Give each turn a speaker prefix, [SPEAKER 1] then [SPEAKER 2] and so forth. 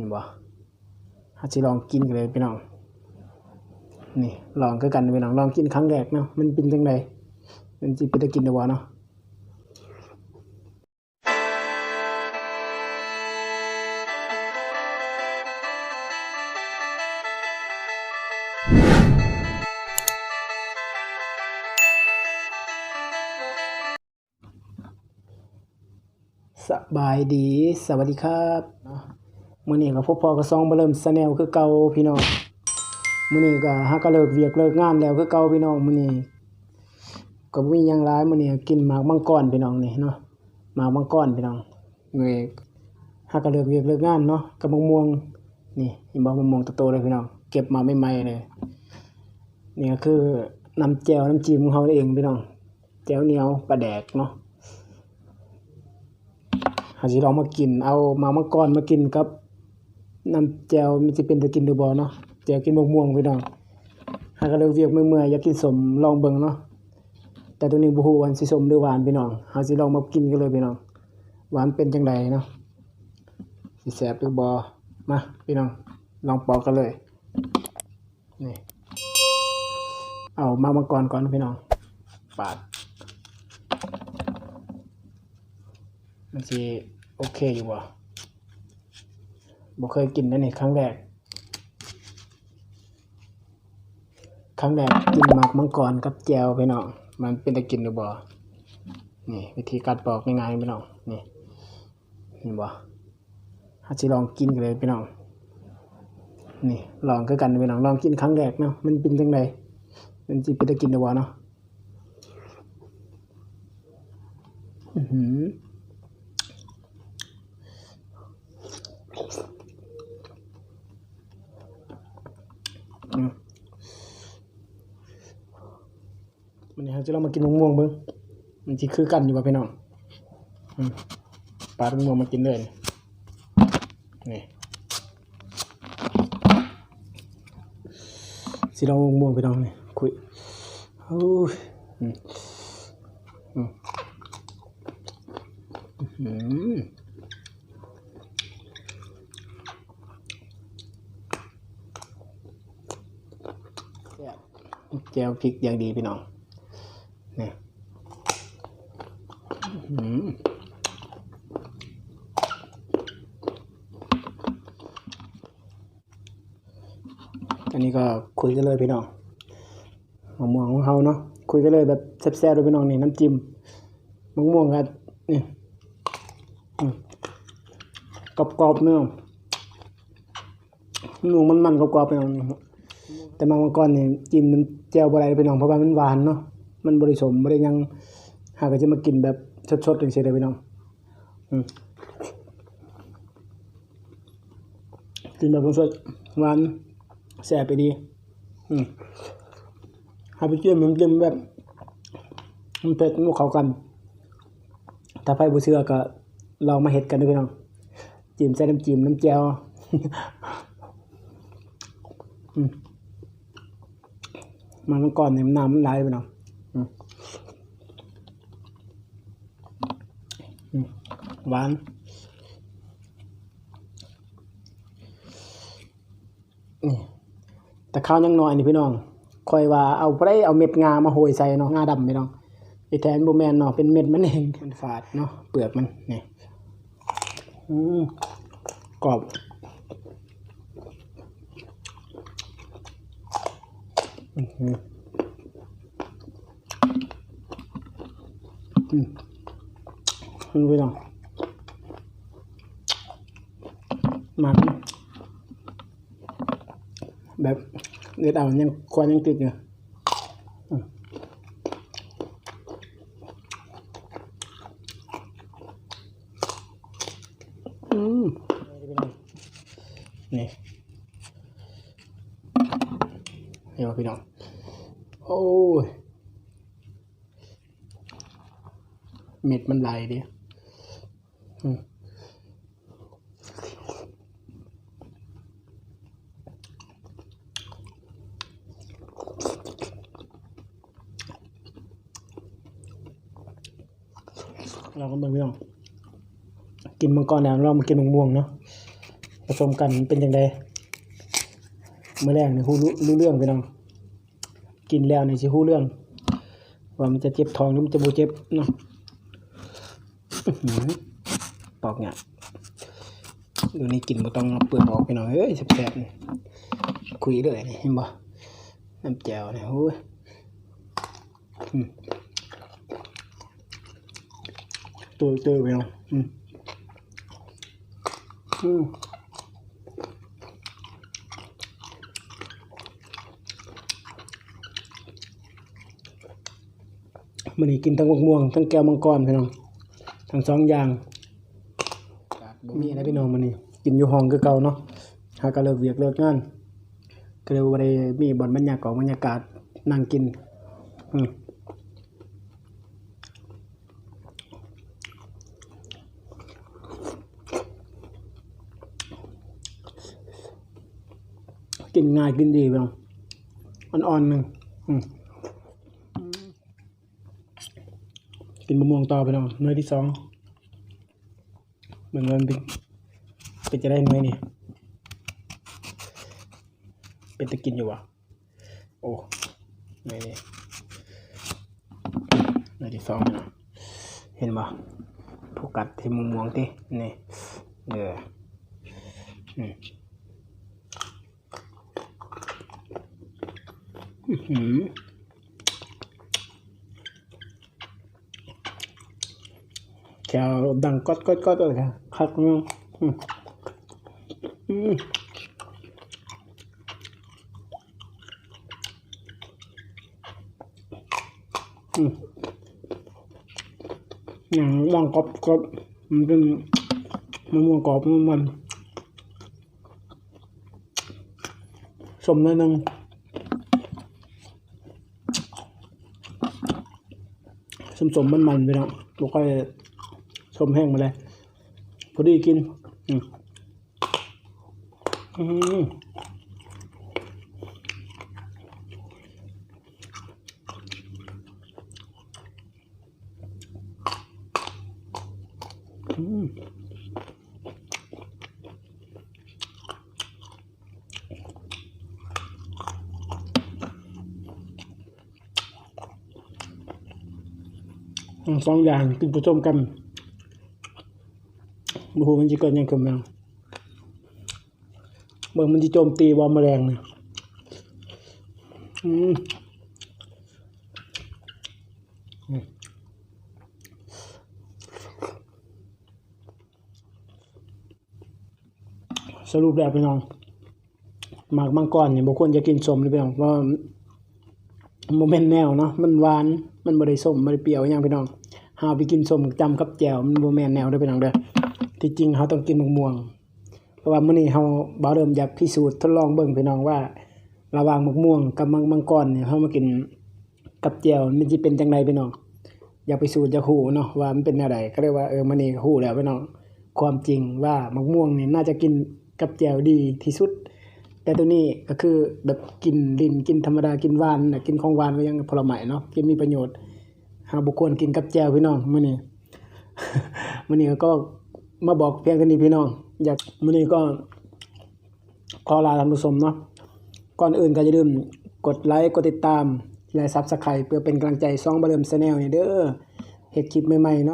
[SPEAKER 1] นี่บ่ฮัสิลองกินกันเลยพี่น้อง นี่ลองคือกันพี่น้องลองกินครั้งแรกเนาะ มันเป็นจังไดมันสิเป็นตะกินได้บ่เนาะสบายดี สวัสดีครับ มื้อนี้ก็พบพอกับซองบ่เริ่มสแนลคือเก่าพี่น้องมื้อนี้ก็หาก็เลิกเวียกเลิกงานแล้วคือเก่าพี่น้องมื้อนี้ก็บ่มีหยังหลายมื้อนี้กินหมากมังกรพี่น้องนี่เนาะหมากมังกรพี่น้องเวยหาก็เลิกเวียกเลิกงานเนาะกับมะม่วงนี่เห็นบ่มะม่วงโตๆเลยพี่น้องเก็บมาใหม่ๆเลยนี่ก็คือน้ำแจ่วน้ำจิ้มของเฮาเองพี่น้องแจ่วเหนียวปลาแดกเนาะหาสิลองมากินเอามามังกรมากินกับ น้ำแจวมันสิเป็นตะกินหรือเนาะแจวกินมะม่วงพี่น้องหากเลยเวียกเมื่อยๆอยากกินสมลองเบิ่งเนาะแต่ตัวนี้บ่ฮู้ว่าสิสมหรือหวานพี่น้องหาสิลองมากินกันเลยพี่น้องหวานเป็นจังไดเนาะสิแซ่บหรือบ่มาพี่น้องลองปอกกันเลยนี่เอามามังกรก่อนพี่น้องปาดมันสิโอเคอยู่บ่ บ่เคยกินนั่นนี่ครั้งแรก ครั้งแรกกินหมากมังกรกับแจวพี่น้องมันเป็นตะกินหรือบ่นี่ วิธีการปอกง่ายๆพี่น้องนี่นี่บ่ถ้าสิลองกินกันเลยพี่น้องนี่ลองคือกันพี่น้องลองกินครั้งแรกเนาะมันเป็นจังไดมันสิเป็นตะกินหรือบ่เนาะอือหืออื วันนี้เราจะลองมากินมะม่วงเบิ้งมันจะคือกันอยู่ป่ะพี่น้องอืมปลามะม่วงมากินเลยนี่สิเรามะม่วงพี่น้องนี่คุยโอ้ยอืมอืมอือหือแซ่บแจ่วพริกอย่างดีพี่น้อง นี่ยอืออันนี้ก็คุยกันเลยพี่น้องมะม่วงของเขาเนาะคุยกันเลยแบบแซ่บๆเลยพี่น้องนี่น้ำจิ้มมะม่วงครับนี่กรอบๆเนื้อมะม่วงมันๆกรอบๆพี่น้องแต่บางวันก่อนนี่จิ้มน้ำแจ่วบ่ได้พี่น้องเพราะว่ามันหวานเนาะ มันบ่ได้สมบ่ได้หยังหากจะมากินแบบสดๆจังซี่เด้อพี่น้องกินแบบสดๆหวานแซ่บไปดีหาไปเจิ้มน้ำจิ้มแบบมันเผ็ดมันบ่เข้ากัน ถ้าใครบ่เชือก็ลองมาเฮ็ดกันด้อพี่น้องจิ้มใส่น้ำจิ้มน้ำแจ่วมันมันก่อนเนี่ยมันน้ำมันไหลไปเนาะอืมอืม หวานนี่แต่ข้าวยังน้อยนี่พี่น้องคอยว่าเอาไปเอาเม็ดงามาโหยใส่เนาะงาดำพี่น้องไอแทนโบแมนเนาะเป็นเม็ดมันเองมันฝาดเนาะเปลือกมันนี่อืมกรอบอืมอืม อืมพี่น้องมันแบบเลือดเอายังควันยังติดอยู่อืมอืมนี่เดี๋ยวพี่น้อง โอ้ยเม็ดมันไหลดิอืม เราก็เบิ่งพี่น้องกินมังกรแล้วเรามากินมะม่วงเนาะสมกันเป็นจังไดมื้อแรกนี่ฮู้รู้รู้เรื่องพี่น้องกินแล้วนี่สิฮู้เรื่อง ว่ามันจะเจ็บท้องหรือมันจะบ่เจ็บเนาะ ปอกเนี่ยดี๋ยวนี้กินบ่ต้องเปลือกออกพี่น้องเอ้ยแซ่บๆคุยเลยนี่เห็นบ่น้ำแจ่วนี่โอ้ยตัวเตอพี่น้องอืมอืมมันนี่กินทั้งมะม่วง ทั้งแก้วมังกรพี่น้องทั้งสองอย่าง มีอะไรพี่น้องมันนี่กินอยู่ห้องคือเก่าเนาะหาก็เลิกเวียกเลิกงานก็เลยบ่ได้มีบอนบรรยากาศบรรยากาศนั่งกิน อืมกินง่ายกินดีพี่น้องอ่อนๆหนึ่งอืมกินมะม่วงต่อไปเนาะหน่วยที่สอง เหมือนมันเป็นเป็นจะได้ไหน่วยนี่เป็นตะกินอยู่วะโอ้หน่นี่น่วยที่สองเนะเห็นปะผูกกัดที่มะม่วงที่นี่เอออืมอื้อหือ แถวดังก๊อดก๊อดก๊อดเลยค่ะคักเนาะอืมอืมอืมอย่างดังก๊อบก๊อบมันเป็นมะม่วงกรอบมันมันสมหนิดนึงสมสมมันมันๆไปเนาะแล้วก็ ชมแห้งมาเลยพอดีกิน อืมอือืมสองอย่างกินผสมกัน บ่ฮู้มันสิเกิดยังขึ้นมาเบิ่งมันสิโจมตีบ่แมลงนี่อืมอืมสรุปแล้วพี่น้องหมากมังกรเนี่ยบ่ควรจะกินสมเลยพี่น้องเพราะว่ามันบ่แม่นแนวเนาะมันหวานมันบ่ได้ส้มบ่ได้เปรี้ยวอิหยังพี่น้องหาไปกินสมจำกับแจวมันบ่แม่นแนวเด้พี่น้องเด้อ ที่จริงเขาต้องกินมะม่วง เพราะว่ามื้อนี้เขาบ่าเริ่มอยากพิสูจน์ทดลองเบิ่งพี่น้องว่า ระหว่างมะม่วงกับมังมังกรเนี่ยเขามากินกับแจ่วมันสิเป็นจังไดพี่น้องอยากพิสูจน์อยากฮู้เนาะว่ามันเป็นแนวใดก็เลยกว่าเออมื้อนี้ก็ฮู้แล้วพี่น้องความจริงว่ามะม่วงนี่น่าจะกินกับแจ่วดีที่สุด แต่ตัวนี้ก็คือแบบกินดินกินธรรมดากินหวานน่ะกินของหวานก็ยังผลไม้เนาะกินมีประโยชน์หาบุคคลกินกับแจ่วพี่น้องมื้อนี้มื้อนี้ก็ มาบอกเพียงแค่นี้พี่น้อง อยากมื้อนี้ก็ขอลาท่านผู้ชมเนาะก่อนอื่นก็อย่าลืมกดไลค์กดติดตามและซับสไครป์เพื่อเป็นกำลังใจซ่องบ่เริ่ม Channel นี่เด้อเฮ็ดคลิปใหม่ๆเนาะ